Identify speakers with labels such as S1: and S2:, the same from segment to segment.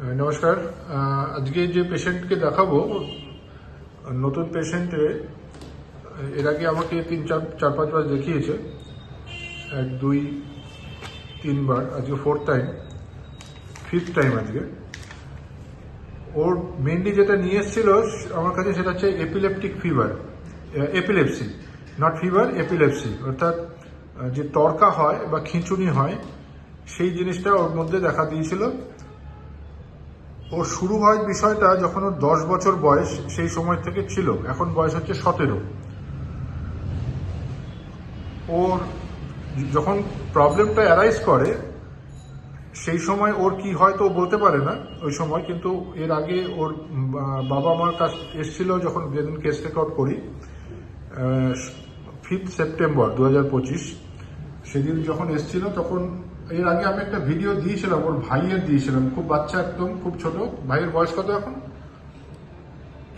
S1: নমস্কার। আজকে যে পেশেন্টকে দেখাবো, নতুন পেশেন্টে এর আগে আমাকে তিন, চার চার পাঁচবার দেখিয়েছে। এক, দুই তিনবার আজকে ফোর্থ টাইম ফিফথ টাইম আজকে। ওর মেনলি যেটা নিয়ে এসেছিল, আমার কাছে সেটা হচ্ছে epileptic fever epilepsy not fever epilepsy অর্থাৎ যে তরকা হয় বা খিঁচুনি হয়, সেই জিনিসটা ওর মধ্যে দেখা দিয়েছিল। ওর শুরু হয় বিষয়টা যখন ওর দশ বছর বয়স সেই সময় থেকে ছিল। এখন বয়স হচ্ছে সতেরো। ওর যখন প্রবলেমটা অ্যারাইজ করে, সেই সময় ওর কি হয় তো বলতে পারে না ওই সময়, কিন্তু এর আগে ওর বাবা মার কাছ এসেছিল যখন যেদিন কেস রেকর্ড করি ফিফথ সেপ্টেম্বর দু হাজার পঁচিশ। সেদিন যখন এসেছিল তখন এর আগে আমি একটা ভিডিও দিয়েছিলাম ওর ভাইয়ের দিয়েছিলাম। খুব বাচ্চা একদম খুব ছোট। ভাইয়ের বয়স কত এখন?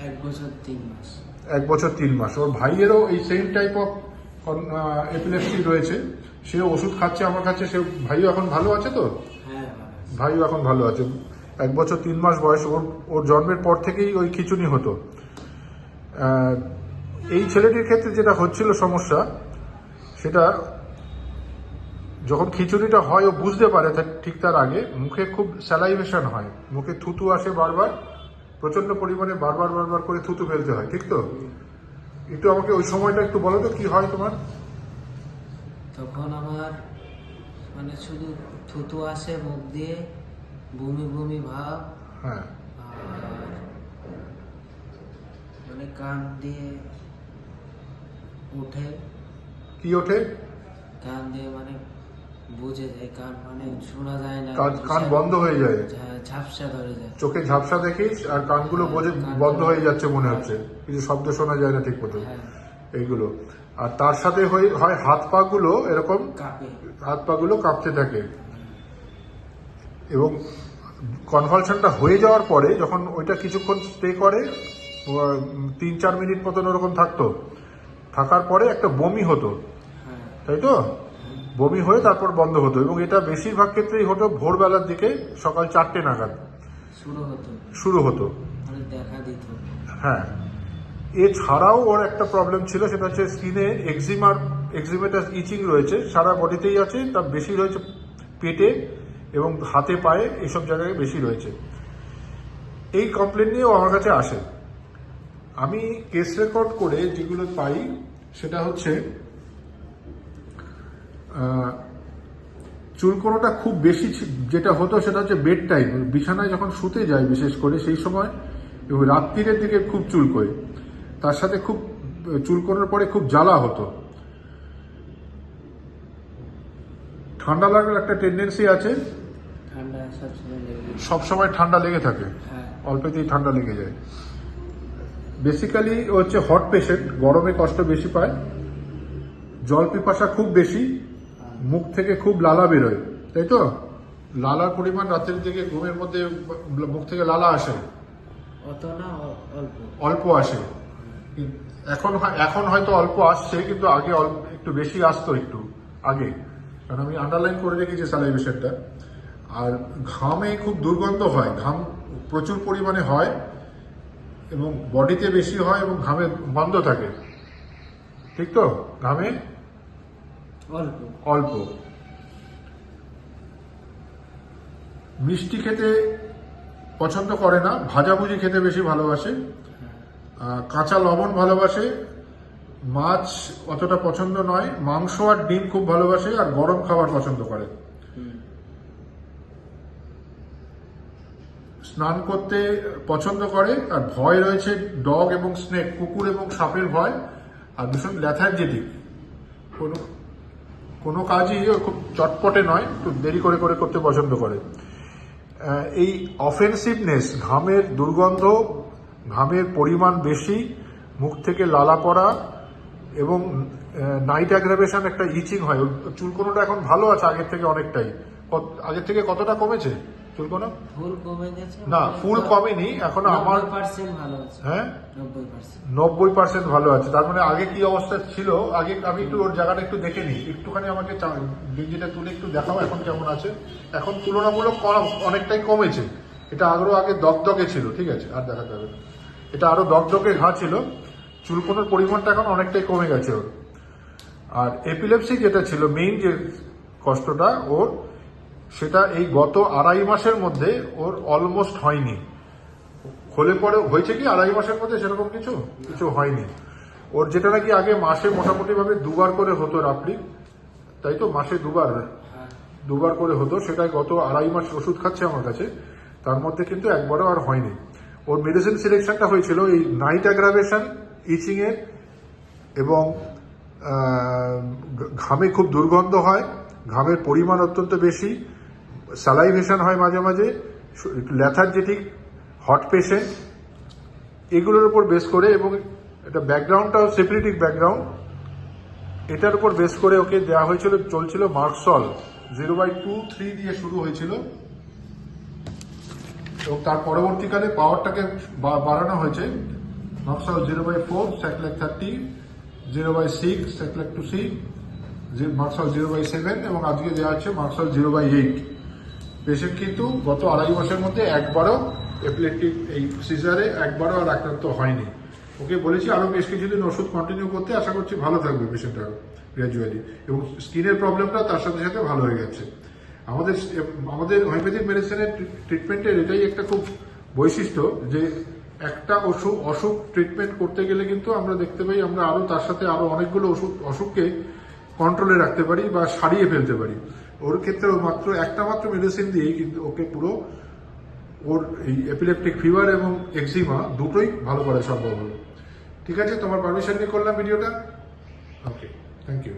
S2: এক বছর তিন মাস।
S1: এক বছর তিন মাস। ওর ভাইয়েরও এই সেম টাইপ অফ এপিলেপসি রয়েছে। সে ওষুধ খাচ্ছে আমার কাছে সে ভাইও এখন ভালো আছে তো?
S2: হ্যাঁ।
S1: ভাইও এখন ভালো আছে। এক বছর তিন মাস বয়স ওর ওর জন্মের পর থেকেই ওই খিচুনি হতো। এই ছেলেটির ক্ষেত্রে যেটা হচ্ছিল সমস্যা সেটা যখন খিচুড়িটা হয় ও বুঝতে পারে ঠিক তার আগে মুখে খুব স্যালাইভেশন হয়। মুখে থুতু আসে বারবার প্রচণ্ড পরিমাণে বারবার বারবার করে থুতু ফেলতে হয় ঠিক তো? একটু আমাকে ওই সময়টা একটু বলো তো কি হয় তোমার?
S2: তখন আমার মানে শুধু থুতু আসে মুখ দিয়ে বমি বমি ভাব
S1: হ্যাঁ।
S2: মানে কান দিয়ে উঠে
S1: কি ওঠে?
S2: কান দিয়ে মানে বুঝে যায় কান মানে শোনা যায় না
S1: কান কান বন্ধ হয়ে যায়।
S2: হ্যাঁ, ঝাপসা ধরে যায়।
S1: চোখে ঝাপসা দেখিস আর কানগুলো বোঝে বন্ধ হয়ে যাচ্ছে মনে হচ্ছে। কিছু শব্দ শোনা যায় না ঠিক মতো।
S2: হ্যাঁ।
S1: এইগুলো। আর তার সাথে হয়ে- হয় হাত পা গুলো এরকম হাত পা গুলো কাঁপতে থাকে। এবং কনভালশনটা হয়ে যাওয়ার পরে যখন ওইটা কিছুক্ষণ স্টে করে তিন চার মিনিট মতন ওরকম থাকতো। থাকার পরে একটা বমি হতো।
S2: হ্যাঁ।
S1: তাই তো? বমি হয়ে তারপর বন্ধ হতো এবং এটা বেশিরভাগ ক্ষেত্রেই হতো ভোরবেলার দিকে সকাল চারটে নাগাদ।
S2: শুরু হতো।
S1: শুরু হতো।
S2: মানে দেখা দিত।
S1: হ্যাঁ। এছাড়াও ওর একটা প্রবলেম ছিল সেটা হচ্ছে স্কিনে এক্সিমার এক্সিমেটাস ইচিং রয়েছে। সারা বডিতেই আছে তার বেশি রয়েছে পেটে এবং হাতে পায়ে এসব জায়গায় বেশি রয়েছে। এই কমপ্লেন নিয়েও আমার কাছে আসে। আমি কেস রেকর্ড করে যেগুলো পাই সেটা হচ্ছে চুলকোনোটা খুব বেশি যেটা হতো সেটা হচ্ছে বেড টাইম বিছানায় যখন শুতে যায় বিশেষ করে সেই সময় এবং রাত্রিরের দিকে খুব চুলকোয় তার সাথে খুব চুলকোনোর পরে খুব জ্বালা হতো। ঠান্ডা লাগার একটা টেন্ডেন্সি আছে। সব সময় ঠান্ডা লেগে থাকে।
S2: হ্যাঁ।
S1: অল্পতেই ঠান্ডা লেগে যায়। বেসিক্যালি হচ্ছে হট পেশেন্ট গরমে কষ্ট বেশি পায়। জল পিপাসা খুব বেশি। মুখ থেকে খুব লালা বেরোয় তাই তো? লালার পরিমাণ রাতের দিকে ঘুমের মধ্যে মুখ থেকে লালা আসে।
S2: অত না অল্প।
S1: অল্প আসে। এখন এখন হয়তো অল্প আসছে কিন্তু আগে একটু বেশি আসতো একটু আগে। কারণ আমি আন্ডারলাইন করে রেখেছি স্যালাইভেশনটা আর ঘামে খুব দুর্গন্ধ হয় ঘাম প্রচুর পরিমাণে হয় এবং বডিতে বেশি হয় এবং ঘামে বন্ধ থাকে। ঠিক তো? ঘামে?
S2: অল্প।
S1: অল্প। মিষ্টি খেতে পছন্দ করে না ভাজাভুজি খেতে বেশি ভালোবাসে আহ, কাঁচা লবণ ভালোবাসে মাছ অতটা পছন্দ নয় মাংস আর ডিম খুব ভালোবাসে আর গরম খাবার পছন্দ করে। স্নান করতে পছন্দ করে আর ভয় রয়েছে ডগ এবং স্নেক কুকুর এবং সাপের ভয় আর ভীষণ ল্যাথার্জেটিক কোনো কোনো কাজই খুব চটপটে নয়, একটু দেরি করে করে করতে পছন্দ করে। এই অফেন্সিভনেস ঘামের দুর্গন্ধ, ঘামের পরিমাণ বেশি, মুখ থেকে লালা পড়া এবং নাইট অ্যাগ্রাভেশন একটা ইচিং হয়। চুলকোনোটা এখন ভালো আছে আগের থেকে অনেকটাই। আগের থেকে কতটা কমেছে? চুলকোনো
S2: ফুল কমে গেছে।
S1: না ফুল কমেনি এখনও আমার
S2: পার্সেন্ট ভালো আছে।
S1: হ্যাঁ?
S2: নব্বই পার্সেন্ট।
S1: ভালো আছে। তার মানে আগে কি অবস্থা ছিল? আগে আমি একটু ওর জায়গাটা একটু দেখে নিই। একটুখানি আমাকে গেঞ্জিটা তুলে একটু দেখাও এখন কেমন আছে। এখন তুলনামূলক কম অনেকটাই কমেছে। এটা আরও আগে দগদগে ছিল ঠিক আছে? আর দেখা যাবে না। এটা আরও দগদগে ঘা ছিল। চুলকোনোর পরিমাণটা এখন অনেকটাই কমে গেছে ওর। আর এপিলেপসি যেটা ছিল মেইন যে কষ্টটা ওর সেটা এই গত আড়াই মাসের মধ্যে ওর অলমোস্ট হয়নি। হলে পরে হয়েছে কি আড়াই মাসের মধ্যে সেরকম কিছু? কিছু হয়নি। ওর যেটা নাকি আগে মাসে মোটামুটি ভাবে দুবার করে হতো রাপলি তাই তো? মাসে দুবার দুবার করে হতো। সেটাই গত আড়াই মাস ওষুধ খাচ্ছে আমার কাছে। তার মধ্যে কিন্তু একবারও আর হয়নি। ওর মেডিসিন সিলেকশনটা হয়েছিল এই নাইট অ্যাগ্রাভেশন ইচিং এর এবং ঘামে খুব দুর্গন্ধ হয়। ঘামের পরিমাণ অত্যন্ত বেশি। স্যালাইভেশন হয় মাঝে মাঝে ল্যাথার্জেটিক হট পেশেন্ট এগুলোর উপর বেস করে এবং এটা ব্যাকগ্রাউন্ডটাও সেপারেটিক ব্যাকগ্রাউন্ড এটার উপর বেস করে ওকে দেওয়া হয়েছিল, চলছিল মার্কসল জিরো বাই টু থ্রি দিয়ে শুরু হয়েছিল। এবং তার পরবর্তীকালে পাওয়ারটাকে বাড়ানো হয়েছে। মার্কসল জিরো বাই ফোর স্যাকলেক থার্টি জিরো বাই সিক্স স্যাকলেক টু সি মার্কসল জিরো বাই সেভেন এবং আজকে দেওয়া হচ্ছে মার্কসল জিরো বাই এইট পেশেন্ট কিন্তু গত আড়াই মাসের মধ্যে একবারও এপিলেপটিক এই সিজারে একবারও আর আক্রান্ত হয়নি। ওকে বলেছি, আরও বেশ কিছুদিন ওষুধ কন্টিনিউ করতে, আশা করছি ভালো থাকবে পেশেন্ট আরও গ্র্যাজুয়ালি এবং স্কিনের প্রবলেমটা তার সাথে সাথে ভালো হয়ে গেছে। আমাদের আমাদের হোমিওপ্যাথিক মেডিসিনের ট্রিটমেন্টের এটাই একটা খুব বৈশিষ্ট্য যে একটা অসুখ অসুখ ট্রিটমেন্ট করতে গেলে কিন্তু আমরা দেখতে পাই, আমরা আরও তার সাথে আরও অনেকগুলো অসুখ অসুখকে কন্ট্রোলে রাখতে পারি বা সারিয়ে ফেলতে পারি। ওর ক্ষেত্রে মাত্র একটা মাত্র মেডিসিন দিয়েই কিন্তু ওকে পুরো ওর এই এপিলেপটিক ফিভার এবং এক্সিমা দুটোই ভালো করা সম্ভব হলো। ঠিক আছে? তোমার পারমিশন নিয়ে করলাম ভিডিওটা ওকে থ্যাংক ইউ